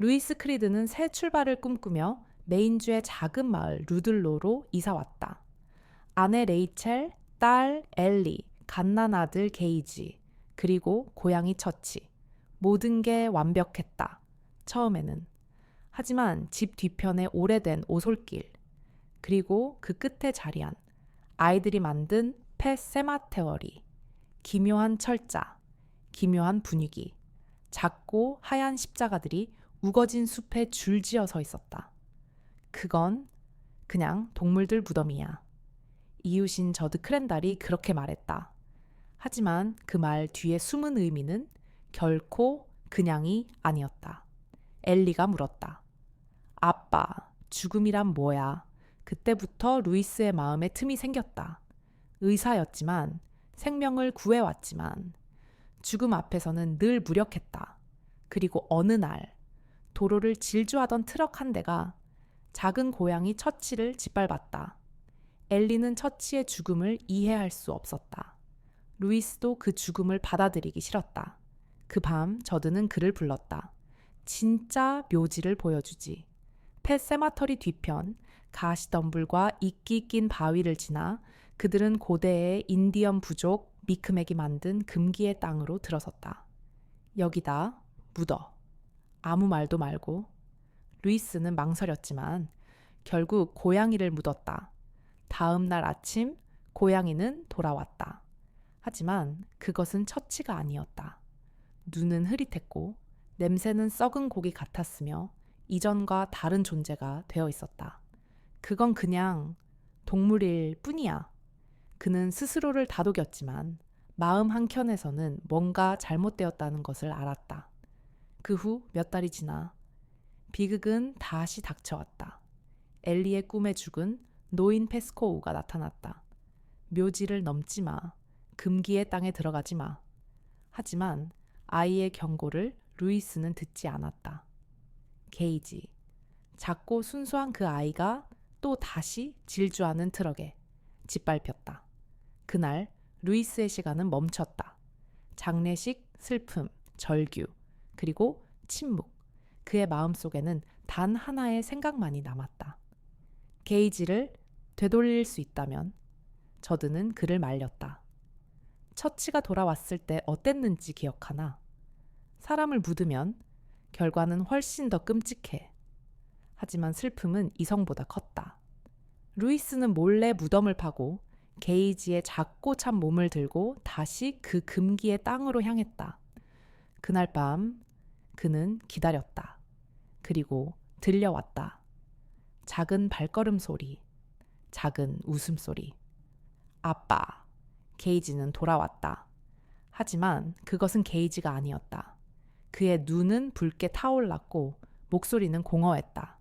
루이스 크리드는 새 출발을 꿈꾸며 메인주의 작은 마을 루들로로 이사 왔다. 아내 레이첼, 딸 엘리, 갓난 아들 게이지, 그리고 고양이 처치. 모든 게 완벽했다. 처음에는. 하지만 집 뒤편에 오래된 오솔길, 그리고 그 끝에 자리한 아이들이 만든 펫 세마테어리, 기묘한 철자, 기묘한 분위기, 작고 하얀 십자가들이 우거진 숲에 줄지어 서 있었다. 그건 그냥 동물들 무덤이야. 이웃인 저드 크랜달이 그렇게 말했다. 하지만 그 말 뒤에 숨은 의미는 결코 그냥이 아니었다. 엘리가 물었다. 아빠, 죽음이란 뭐야? 그때부터 루이스의 마음에 틈이 생겼다. 의사였지만, 생명을 구해왔지만, 죽음 앞에서는 늘 무력했다. 그리고 어느 날, 도로를 질주하던 트럭 한 대가 작은 고양이 처치를 짓밟았다. 엘리는 처치의 죽음을 이해할 수 없었다. 루이스도 그 죽음을 받아들이기 싫었다. 그 밤 저드는 그를 불렀다. 진짜 묘지를 보여주지. 펫 세마터리 뒤편 가시덤불과 이끼 낀 바위를 지나 그들은 고대의 인디언 부족 미크맥이 만든 금기의 땅으로 들어섰다. 여기다 묻어. 아무 말도 말고. 루이스는 망설였지만 결국 고양이를 묻었다. 다음 날 아침 고양이는 돌아왔다. 하지만 그것은 처치가 아니었다. 눈은 흐릿했고 냄새는 썩은 고기 같았으며 이전과 다른 존재가 되어 있었다. 그건 그냥 동물일 뿐이야. 그는 스스로를 다독였지만 마음 한켠에서는 뭔가 잘못되었다는 것을 알았다. 그 후 몇 달이 지나 비극은 다시 닥쳐왔다. 엘리의 꿈에 죽은 노인 페스코우가 나타났다. 묘지를 넘지 마. 금기의 땅에 들어가지 마. 하지만 아이의 경고를 루이스는 듣지 않았다. 게이지. 작고 순수한 그 아이가 또 다시 질주하는 트럭에 짓밟혔다. 그날 루이스의 시간은 멈췄다. 장례식, 슬픔, 절규, 그리고 침묵. 그의 마음 속에는 단 하나의 생각만이 남았다. 게이지를 되돌릴 수 있다면 저드는 그를 말렸다. 처치가 돌아왔을 때 어땠는지 기억하나? 사람을 묻으면 결과는 훨씬 더 끔찍해. 하지만 슬픔은 이성보다 컸다. 루이스는 몰래 무덤을 파고 게이지의 작고 찬 몸을 들고 다시 그 금기의 땅으로 향했다. 그날 밤 그는 기다렸다. 그리고 들려왔다. 작은 발걸음 소리, 작은 웃음소리. 아빠, 게이지는 돌아왔다. 하지만 그것은 게이지가 아니었다. 그의 눈은 붉게 타올랐고 목소리는 공허했다.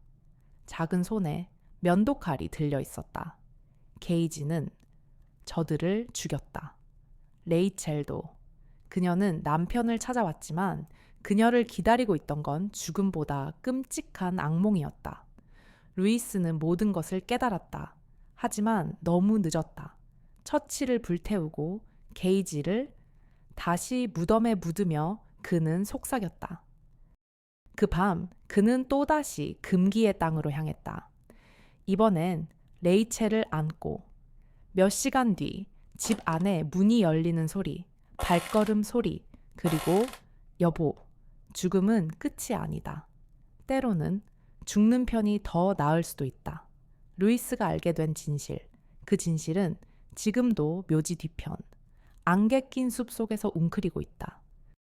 작은 손에 면도칼이 들려 있었다. 게이지는 저들을 죽였다. 레이첼도 그녀는 남편을 찾아왔지만 그녀를 기다리고 있던 건 죽음보다 끔찍한 악몽이었다. 루이스는 모든 것을 깨달았다. 하지만 너무 늦었다. 처치를 불태우고 게이지를 다시 무덤에 묻으며 그는 속삭였다. 그 밤 그는 또다시 금기의 땅으로 향했다. 이번엔 레이첼을 안고 몇 시간 뒤 집 안에 문이 열리는 소리, 발걸음 소리, 그리고 여보, 죽음은 끝이 아니다. 때로는 죽는 편이 더 나을 수도 있다. 루이스가 알게 된 진실. 그 진실은 지금도 묘지 뒤편, 안개 낀 숲 속에서 웅크리고 있다.